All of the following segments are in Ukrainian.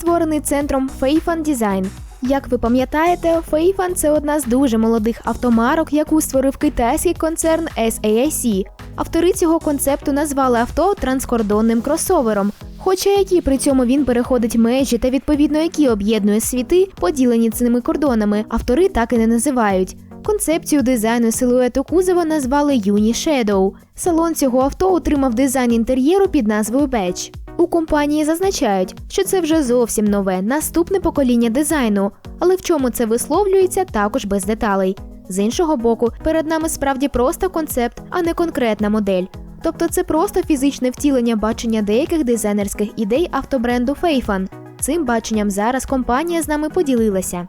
створений центром Фейфан Design. Як ви пам'ятаєте, Фейфан це одна з дуже молодих автомарок, яку створив китайський концерн SAIC. Автори цього концепту назвали авто транскордонним кросовером. Хоча які при цьому він переходить межі та відповідно які об'єднує світи, поділені цими кордонами, автори так і не називають. Концепцію дизайну силуету кузова назвали Uni Shadow. Салон цього авто отримав дизайн інтер'єру під назвою Badge. У компанії зазначають, що це вже зовсім нове, наступне покоління дизайну, але в чому це висловлюється також без деталей. З іншого боку, перед нами справді просто концепт, а не конкретна модель. Тобто це просто фізичне втілення бачення деяких дизайнерських ідей автобренду Фейфан. Цим баченням зараз компанія з нами поділилася.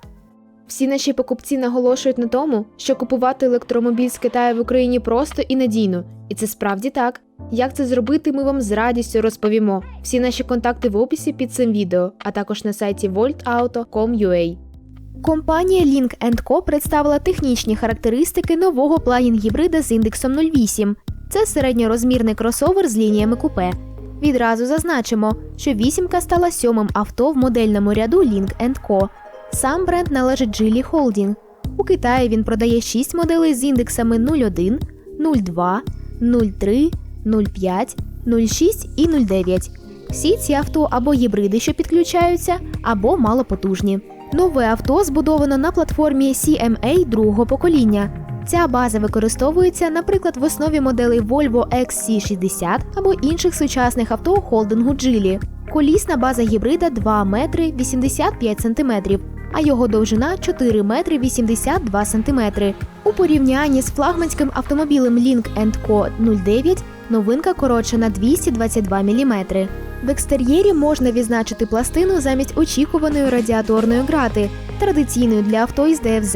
Всі наші покупці наголошують на тому, що купувати електромобіль з Китаю в Україні просто і надійно, і це справді так. Як це зробити, ми вам з радістю розповімо. Всі наші контакти в описі під цим відео, а також на сайті voltauto.com.ua. Компанія Link Co представила технічні характеристики нового плагін-гібрида з індексом 08. Це середньорозмірний кросовер з лініями купе. Відразу зазначимо, що вісімка стала сьомим авто в модельному ряду Link Co. Сам бренд належить Geely Holding. У Китаї він продає 6 моделей з індексами 01, 02, 03, 05, 06 і 09. Всі ці авто або гібриди, що підключаються, або малопотужні. Нове авто збудовано на платформі CMA другого покоління. Ця база використовується, наприклад, в основі моделей Volvo XC60 або інших сучасних авто холдингу Geely. Колісна база гібрида 2 метри 85 сантиметрів, а його довжина 4 метри 82 сантиметри. У порівнянні з флагманським автомобілем Link Co 09 новинка коротша на 222 мм. В екстер'єрі можна відзначити пластину замість очікуваної радіаторної грати, традиційної для авто із ДФЗ.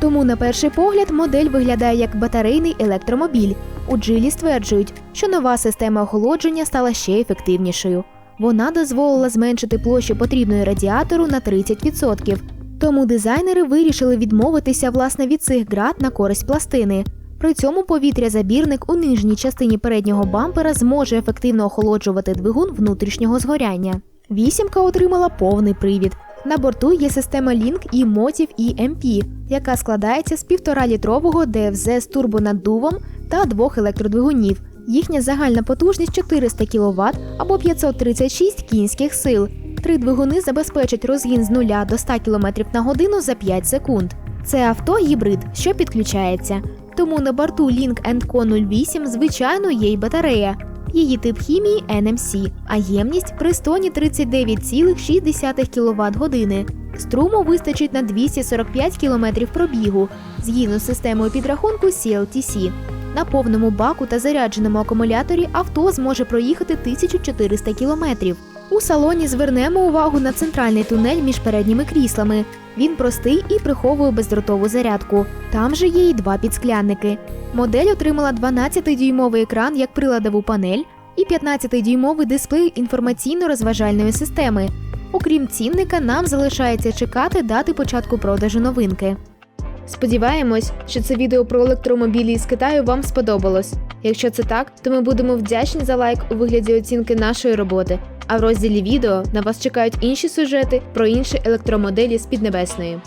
Тому, на перший погляд, модель виглядає як батарейний електромобіль. У Джилі стверджують, що нова система охолодження стала ще ефективнішою. Вона дозволила зменшити площу потрібної радіатору на 30%. Тому дизайнери вирішили відмовитися власне від цих град на користь пластини. При цьому повітря-забірник у нижній частині переднього бампера зможе ефективно охолоджувати двигун внутрішнього згоряння. Вісімка отримала повний привід. На борту є система Link і Motiv EMP, яка складається з 1,5-літрового ДФЗ з турбонаддувом та двох електродвигунів. Їхня загальна потужність 400 кВт або 536 кінських сил. Три двигуни забезпечать розгін з 0 до 100 км на годину за 5 секунд. Це авто гібрид, що підключається. Тому на борту Link Co 08 звичайно є й батарея. Її тип хімії NMC, а ємність пристойні 39,6 кВт години. Струму вистачить на 245 км пробігу згідно з системою підрахунку CLTC. На повному баку та зарядженому акумуляторі авто зможе проїхати 1400 км. У салоні звернемо увагу на центральний тунель між передніми кріслами. Він простий і приховує бездротову зарядку. Там же є й два підсклянники. Модель отримала 12-дюймовий екран як приладову панель і 15-дюймовий дисплей інформаційно-розважальної системи. Окрім цінника, нам залишається чекати дати початку продажу новинки. Сподіваємось, що це відео про електромобілі з Китаю вам сподобалось. Якщо це так, то ми будемо вдячні за лайк у вигляді оцінки нашої роботи. А в розділі відео на вас чекають інші сюжети про інші електромоделі з Піднебесної.